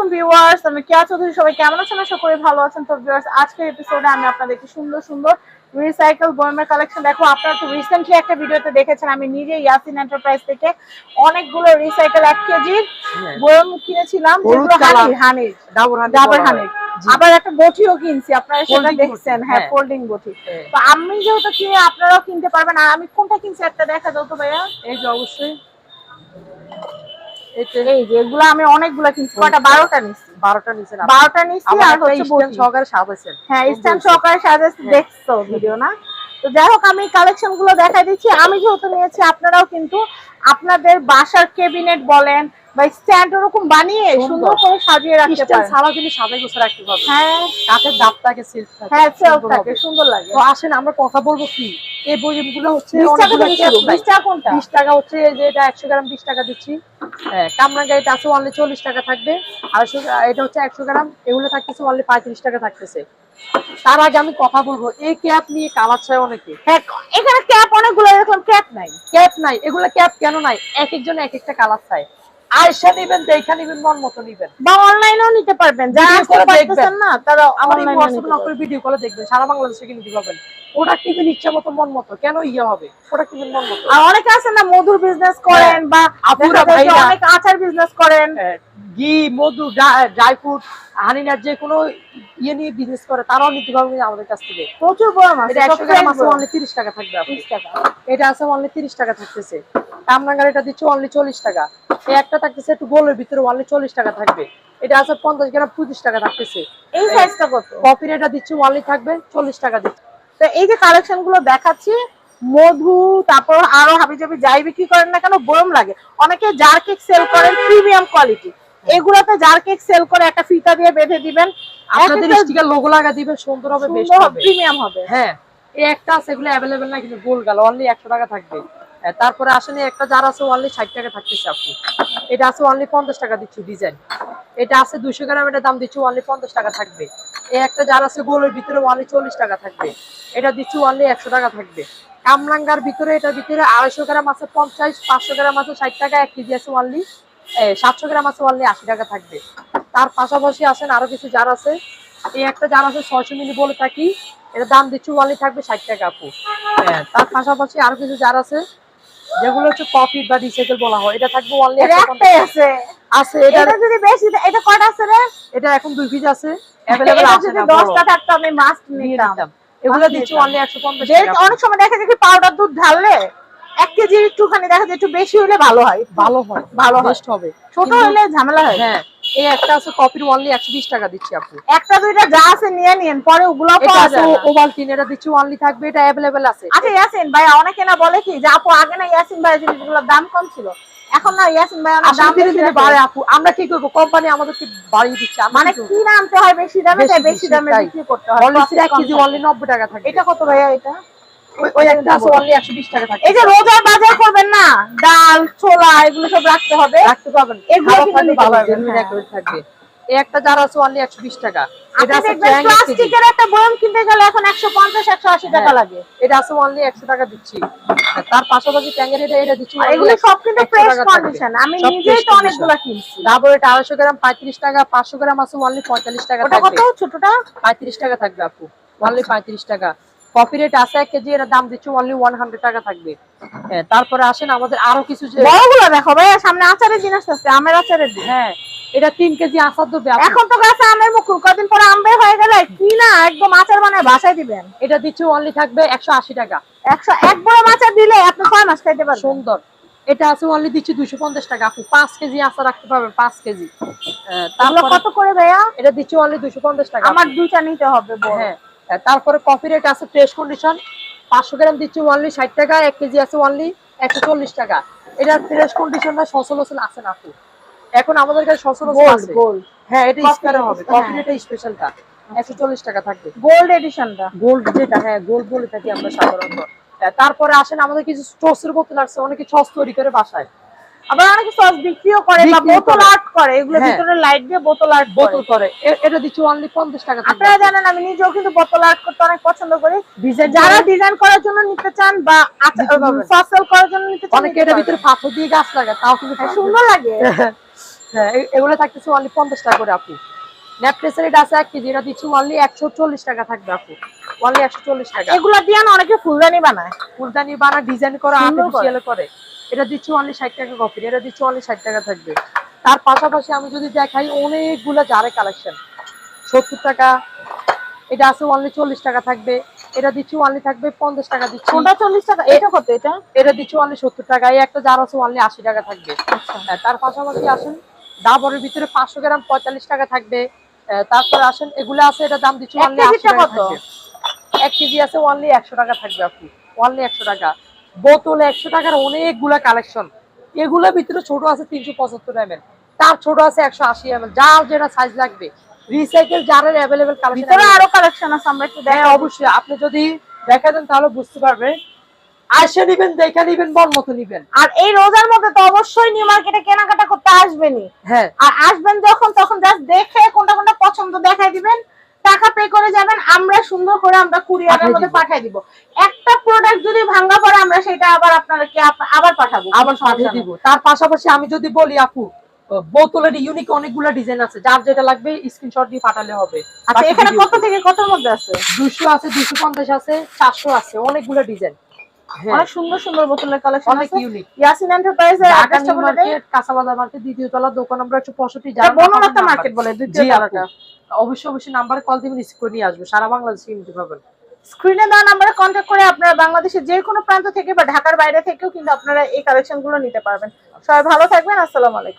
আলাইকুম ভিউয়ার্স আমি কেয়া চৌধুরী সবাই কেমন আছেন? আশা করি ভালো আছেন। তো ভিউয়ার্স আজকের এপিসোডে আমি আপনাদেরকে সুন্দর সুন্দর রিসাইকেল বয়মের কালেকশন দেখো আপনারা তো রিসেন্টলি একটা ভিডিওতে দেখেছেন আমি নিজে ইয়াসিন এন্টারপ্রাইজ থেকে অনেকগুলো রিসাইকেল এক কেজির হ্যাঁ। বয়ম কিনেছিলাম যেগুলো। হানির হানির ডাবর হয়। হানির আবার একটা বটিও কিনছি আপনারা সেটা দেখছেন। হ্যাঁ হ্যাঁ। ফোল্ডিং বটি। হ্যাঁ। তো আমি যেহেতু কিনে আপনারাও কিনতে পারবেন। আর আমি কোনটা কিনছি একটা দেখা দাও তো ভাইয়া। এই যে অবশ্যই। এই এই যে এগুলো আমি অনেকগুলো কিনছি। কয়টা? বারোটা নিচ্ছি বারোটা নিচে বারোটা নিচ্ছি আর হচ্ছে সহকারে সাজাইছেন হ্যাঁ স্ট্যান্ড সহকারে সাজাচ্ছে। দেখছ ভিডিও না? তো যাই হোক আমি কালেকশনগুলো দেখাই দিচ্ছি। আমি যেহেতু নিয়েছি আপনারাও কিন্তু আপনাদের বাসার কেবিনেট বলেন বা স্ট্যান্ড ওরকম বানিয়ে সুন্দর। করে সাজিয়ে রাখতে পারেন। ছাড়া কিন্তু সাজাই গোছা রাখতে পারবে হ্যাঁ। কাঠের দাপটাকে সিল্ক থাকে হ্যাঁ সুন্দর থাকে সুন্দর লাগে। তো আসেন আমরা কথা বলব কি? এই বইগুলো হচ্ছে বিশ টাকা অনেকগুলো থেকে cap শুরু। নাই। বিশ টাকা কোনটা? বিশ টাকা হচ্ছে যে এটা একশো গ্রাম বিশ টাকা দিচ্ছি। হ্যাঁ কামরাঙ্গা এটা আছে অনলি চল্লিশ টাকা থাকবে আড়াইশো এটা হচ্ছে একশো গ্রাম এগুলো থাকতেছে অনলি পঁয়ত্রিশ টাকা থাকতেছে। তার আগে আমি কথা বলব এই ক্যাপ নিয়ে কালার চাই অনেকে। হ্যাঁ এখানে ক্যাপ অনেকগুলো এরকম ক্যাপ নাই। ক্যাপ নাই এগুলো ক্যাপ কেন নাই? এক একজন এক একটা কালার চাই আয়সা নিবেন দেখা নিবেন মন মতো নিবেন। বা অনলাইনেও নিতে পারবেন। যারা আসতে পারতেছেন না তারা আমার এই হোয়াটসঅ্যাপ নিতে ভিডিও কলে দেখবেন সারা বাংলাদেশে কিন্তু ওটা কিনবেন ইচ্ছা মতো মন মতো? কেন ইয়ে হবে? ওটা কিনবেন মন মতো? আর অনেকে আছে না মধুর বিজনেস করেন বা আপুরা, ভাইরা। অনেক আচার বিজনেস করেন। ঘি মধু ড্রাই ফ্রুট হানিনার যে কোনো ইয়ে নিয়ে বিজনেস করে তারাও নিতে পারবেন আমাদের কাছ থেকে। প্রচুর বড় মাছ এটা একশো গ্রাম আছে অনলি তিরিশ টাকা থাকবে আপনি। এটা আছে অনলি তিরিশ টাকা থাকতেছে। কামরাঙ্গার এটা দিচ্ছে অনলি চল্লিশ টাকা। এই একটা থাকতেছে একটু গোলের ভিতরে অনলি চল্লিশ টাকা থাকবে। এটা আছে পঞ্চাশ গ্রাম পঁচিশ টাকা থাকতেছে। এই সাইজটা কত? কপির এটা দিচ্ছি অনলি থাকবে চল্লিশ টাকা দিচ্ছে। তো এই যে কালেকশনগুলো দেখাচ্ছি মধু তারপর আরও হাবিজাবি যাই বিক্রি করেন না কেন লাগে। অনেকে জার কেক সেল করেন প্রিমিয়াম কোয়ালিটি এগুলোতে জার কেক সেল করে একটা ফিতা দিয়ে বেঁধে দিবেন। আপনাদের স্টিকার লোগো লাগা দিবেন সুন্দর হবে হবে। প্রিমিয়াম হবে। হ্যাঁ। এই একটা আছে এগুলো অ্যাভেলেবেল না কিন্তু গোল গেল অনলি একশো টাকা থাকবে। তারপরে আসেন একটা যার আছে অনলি ষাট টাকা থাকতেছে আপনি এটা আছে অনলি পঞ্চাশ টাকা দিচ্ছি ডিজাইন এটা আছে দুশো গ্রাম, এটা দাম দিচ্ছি অনলি পঞ্চাশ টাকা থাকবে। এই একটা যার আছে গোলের ভিতরে অনলি চল্লিশ টাকা থাকবে। এটা দিচ্ছি অনলি একশো টাকা থাকবে। কামরাঙ্গার ভিতরে, এটার ভিতরে আড়াইশো গ্রাম আছে পঞ্চাশ, পাঁচশো গ্রাম আছে ষাট টাকা, এক কেজি আছে অনলি সাতশো গ্রাম আছে অনলি আশি টাকা থাকবে। তার পাশাপাশি আসেন আরও কিছু জার আছে। এই একটা জার আছে ছয়শো মিলি বলে থাকি। এটা দাম দিচ্ছি অনলি থাকবে ষাট টাকা আপু। তার পাশাপাশি আরও কিছু জার আছে। যেগুলো হচ্ছে কফি বা রিসাইকেল বলা হয় এটা থাকবে অনলি একটা একটাই আছে। আছে এটা যদি বেশি এটা কত আছে রে? এটা এখন দুই পিস আছে अवेलेबल আছে যদি না দশটা থাকতো আমি মাস্ট নিতাম। এগুলো দিচ্ছি। অনলি একশো পঞ্চাশ যে টাকা। অনেক সময় দেখা যায় কি পাউডার দুধ ঢাললে এক কেজি একটুখানি দেখা যায় একটু বেশি হলে ভালো হয়। ভালো হয় ভালো। বেস্ট হবে। ছোট হলে ঝামেলা হয়। হ্যাঁ এই একটা আছে কপির অনলি একশো বিশ টাকা দিচ্ছি আপু একটা দুইটা যা আছে নিয়ে নিন পরে ওগুলো এটা পাওয়া যায় ওভালটিন এটা দিচ্ছি অনলি থাকবে এটা আছে। আচ্ছা ইয়াসিন ভাই অনেকে না বলে কি যে আপু আগে না ইয়াসিন ভাই জিনিসগুলোর দাম কম ছিল? এখন না ইয়াসিন ভাই অনেক দাম ধীরে ধীরে বাড়ে আপু। আমরা কি করব? কোম্পানি আমাদেরকে বাড়িয়ে দিচ্ছে মানে কি আনতে হয় বেশি দামে বেশি তাই বেশি বেশি দামে বিক্রি করতে হয়। অনলি কেজি অনলি নব্বই টাকা থাকে। এটা কত ভাইয়া এটা? ওই- একটা আছে অনলি টাকা থাকে। এই যে রোজার বাজার করবেন না ডাল ছোলা এগুলো সব রাখতে হবে। রাখতে পারবেন। এগুলো কিন্তু ভালো পারবেন, genuine। থাকবে। এই একটা যার আছে অনলি একশো বিশ টাকা। এটা আছে দেখবেন চ্যাং এক কেজি। প্লাস্টিকের একটা বয়ম কিনতে গেলে এখন একশো পঞ্চাশ একশো আশি টাকা। লাগে। এটা আছে অনলি একশো টাকা দিচ্ছি। তার পাশাপাশি ট্যাঙ্গের এটা এটা দিচ্ছি এগুলো সব কিন্তু ফ্রেশ টাকা কন্ডিশন আমি নিজেই তো অনেকগুলো কিনছি। তারপর এটা আড়াইশো গ্রাম পঁয়ত্রিশ টাকা পাঁচশো গ্রাম আছে অনলি পঁয়তাল্লিশ টাকা ওটা কত? ছোটটা? পঁয়ত্রিশ টাকা থাকবে আপু। অনলি পঁয়ত্রিশ টাকা। কফি রেট আছে এক কেজি এর দাম দিচ্ছি অনলি ওয়ান হান্ড্রেড টাকা থাকবে। তারপরে আসেন আমাদের আরও কিছু বড়গুলো দেখো ভাই সামনে আচারের জিনিস আছে আমের আচারের দিন হ্যাঁ এটা তিন কেজি আসার দেবে এখন তো গাছে আমের মুকুল কদিন পরে আম বের হয়ে গেলে কি না একদম আচার বানায় বাসায় দিবেন। এটা দিচ্ছি অনলি থাকবে একশো আশি টাকা। একশো এক বড় আচার দিলে আপনি মাস খাইতে পারবেন। সুন্দর। এটা আছে অনলি দিচ্ছি দুশো পঞ্চাশ টাকা। আপু পাঁচ কেজি আশা রাখতে পারবেন পাঁচ কেজি। তাহলে কত করে ভাইয়া? এটা দিচ্ছি অনলি দুশো পঞ্চাশ টাকা। আমার দুইটা নিতে হবে হ্যাঁ। হ্যাঁ, তারপরে কফি রেট আছে ফ্রেশ কন্ডিশন পাঁচশো গ্রাম দিচ্ছি অনলি ষাট টাকা এক কেজি আছে অনলি একশো চল্লিশ টাকা। এটা ফ্রেশ কন্ডিশনটা সচলাচল আছে না এখন আমাদের কাছে গোল্ড আছে হ্যাঁ এটা স্কারে হবে। কফি রেটটা স্পেশালটা একশো চল্লিশ টাকা থাকবে। গোল্ড এডিশনটা গোল্ড যেটা হ্যাঁ গোল্ড বলে থাকি আমরা সাধারণত। হ্যাঁ, তারপরে আসেন আমাদের কিছু স্টোসের বোতল আছে অনেকে সস তৈরি করে বাসায়। আবার অনেকে সস বিক্রিও করে বা বোতল আর্ট করে এগুলো হ্যাঁ। ভিতরে লাইট দিয়ে বোতল আর্ট বোতল করে। এটা দিচ্ছি অনলি পঞ্চাশ টাকা থাকবে আপনারা জানেন আমি নিজেও কিন্তু বোতল আর্ট করতে অনেক পছন্দ করি। যারা ডিজাইন করার জন্য নিতে চান বা সসেল করার জন্য নিতে চান অনেকে নিতে ভিতরে। পাথর দিয়ে গাছ লাগায় তাও কিন্তু হ্যাঁ, সুন্দর লাগে। হ্যাঁ এগুলো থাকতেছে অনলি পঞ্চাশ টাকা করে আপু। নেপলেসের এটা আছে এক কেজি এটা দিচ্ছি অনলি একশো চল্লিশ টাকা থাকবে আপু। অনলি একশো চল্লিশ টাকা। এগুলা দিয়ে না অনেকে ফুলদানি বানায়। ফুলদানি বানা ডিজাইন করা। আর্টিফিশিয়াল করে। এটা দিচ্ছি অনলি ষাট টাকা কপি এটা দিচ্ছি অনলি ষাট টাকা থাকবে। তার পাশাপাশি আমি যদি দেখাই অনেকগুলো জারে কালেকশন সত্তর টাকা এটা আছে অনলি চল্লিশ টাকা থাকবে। এটা দিচ্ছি অনলি থাকবে পঞ্চাশ টাকা দিচ্ছি। কোনটা চল্লিশ টাকা? এটা কত এটা? এটা দিচ্ছি অনলি সত্তর টাকা এই একটা জার আছে অনলি আশি টাকা থাকবে। আচ্ছা। হ্যাঁ, তার পাশাপাশি আসেন ডাবরের ভিতরে পাঁচশো গ্রাম পঁয়তাল্লিশ টাকা থাকবে। তারপরে আসেন এগুলো আছে এটা দাম দিচ্ছি অনলি কত? এক কেজি। আছে অনলি একশো টাকা থাকবে আপনি অনলি একশো টাকা। বোতল একশো টাকার অনেকগুলা কালেকশন এগুলোর ভিতরে ছোট আছে তিনশো পঁচাত্তর এম তার ছোট আছে একশো আশি এম যার যেটা সাইজ লাগবে। রিসাইকেল জারের অ্যাভেলেবেল কালেকশন আরও কালেকশন আছে আমরা একটু হ্যাঁ দেখাবো অবশ্যই। আপনি যদি দেখা দেন তাহলে বুঝতে পারবেন। আসে নিবেন দেখে নিবেন মন মতো নিবেন। আর এই রোজার মধ্যে তো অবশ্যই নিউ মার্কেটে কেনাকাটা করতে আসবেনই। হ্যাঁ। আর আসবেন যখন তখন জাস্ট দেখে কোনটা কোনটা পছন্দ দেখাই দিবেন। টাকা পে করে যাবেন আমরা সুন্দর করে আমরা কুরিয়ারের মধ্যে। পাঠিয়ে দিব। একটা প্রোডাক্ট যদি ভাঙা পড়ে আমরা সেটা আবার আপনাদেরকে আবার পাঠাবো। আবার পাঠিয়ে দিব। তার পাশাপাশি আমি যদি বলি আপু বোতলের ইউনিক অনেকগুলো ডিজাইন আছে। যার যেটা লাগবে স্ক্রিনশট দিয়ে পাঠালে হবে। আচ্ছা এখানে কত থেকে কতর মধ্যে আছে? দুশো আছে দুশো পঞ্চাশ আছে চারশো আছে অনেকগুলো ডিজাইন অনেক সুন্দর সুন্দর বোতলের কালেকশন অনেক আছে। ইউনিক ইয়াসিন মার্কেট কাঁচাবাজার মার্কেট দ্বিতীয় তলা দোকান নম্বর বনলতা মার্কেট বলে দ্বিতীয় তলাটা। অবশ্যই অবশ্যই নাম্বারে কল দিবেন রিসিভ করে নিয়ে আসব। সারা বাংলাদেশে নিতে পারবেন। স্ক্রিনে দেওয়া নাম্বারে কন্ট্যাক্ট করে আপনারা বাংলাদেশের যে কোনো প্রান্ত থেকে বা ঢাকার বাইরে থেকেও কিন্তু আপনারা এই কালেকশনগুলো নিতে পারবেন। সবাই ভালো থাকবেন আসসালামু আলাইকুম।